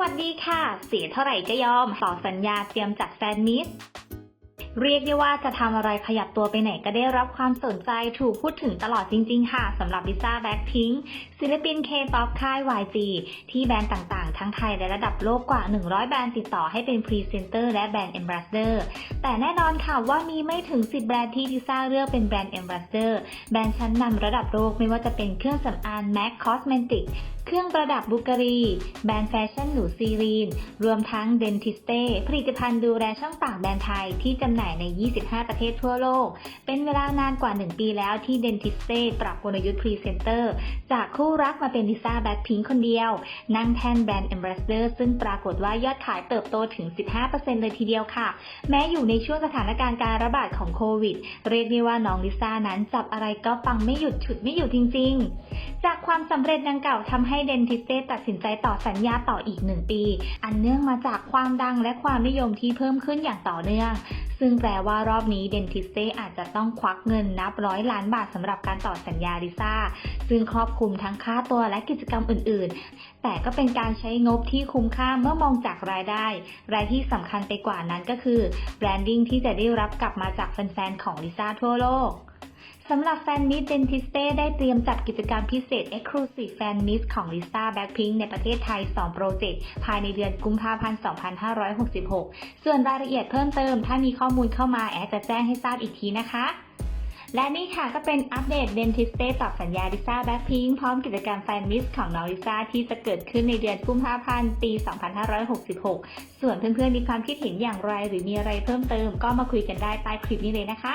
วัสดีค่ะ เสียเท่าไหร่ก็ยอมต่อสัญญาเตรียมจัดแฟนมิต เรียกได้ว่าจะทำอะไรขยับตัวไปไหนก็ได้รับความสนใจถูกพูดถึงตลอดจริง ๆ ค่ะสำหรับลิซ่าแบ็คพิงศิลปินเคป๊อปค่าย YG ที่แบรนด์ต่างๆ ทั้งไทยและระดับโลกกว่า 100 แบรนด์ติดต่อให้เป็นพรีเซนเตอร์และแบรนด์ a อ b บ s สเดอร์แต่แน่นอนค่ะว่ามีไม่ถึง 10 แบรนด์ที่ลิซ่าเลือกเป็นแบรนด์ a อ b บ s สเดอร์แบรนด์ชั้นนำระดับโลกไม่ว่าจะเป็นเครื่องสำอาง MAC Cosmetic เครื่องประดับบุกรี แบรนด์แฟชั่นหรูซีรีน รวมทั้งเดนทิสเต้ผลิตภัณฑ์ดูแลช่องปากแบรนด์ไทยที่จำหน่ายใน 25 ประเทศทั่วโลก เป็นเวลานานกว่า 1 ปีแล้วที่เดนทิสเต้ปรับกลยุทธ์พรีเซนเตอร์ จากคู่รักมาเป็นลิซ่าแบ็คพิงคนเดียว นั่งแทนแบรนด์ a อ b บ s สเดอร์ซึ่งปรากฏว่ายอดขายเติบโตถึง 15%เลยทีเดียวค่ะ แม้อยู่ในช่วงสถานการณ์การระบาดของโควิด เรียกได้ว่าน้องลิซ่านั้นจับอะไรก็ปังไม่หยุดฉุดไม่อยู่จริง ๆ จากความสำเร็จดังกล่าวทำให้เดนทิสเต้ตัดสินใจต่อสัญญาต่ออีกหนึ่งปี อันเนื่องมาจากความดังและความนิยมที่เพิ่มขึ้นอย่างต่อเนื่อง ซึ่งแปลว่ารอบนี้เดนทิสเต้อาจจะต้องควักเงินนับร้อยล้านบาทสำหรับการต่อสัญญาลิซ่า ซึ่งครอบคลุมทั้งค่าตัวและกิจกรรมอื่น ๆ แต่ก็เป็นการใช้งบที่คุ้มค่าเมื่อมองจากรายได้ รายที่สำคัญไปกว่านั้นก็คือแบรนดิ้งที่จะได้รับกลับมาจากแฟน ๆ ของลิซ่าทั่วโลก สำหรับแฟนมิตเดนทิสเต้ได้เตรียมจัดกิจกรรมพิเศษ Exclusive Fan Meet ของ Lisa Blackpink ในประเทศไทย 2 โปรเจกต์ ภายในเดือนกุมภาพันธ์ 2566 ส่วนรายละเอียดเพิ่มเติม ถ้ามีข้อมูลเข้ามาแอดจะแจ้งให้ทราบอีกทีนะคะ และนี่ค่ะก็เป็นอัปเดตเดนทิสเต้ตอบสัญญาลิซ่าแบ็คพิงพร้อมกิจกรรมแฟนมิสของน้องลิซ่าที่จะเกิดขึ้นในเดือนกุมภาพันธ์ปี 2566 ส่วนเพื่อนๆมีความคิดเห็นอย่างไร หรือมีอะไรเพิ่มเติมก็มาคุยกันได้ใต้คลิปนี้เลยนะคะ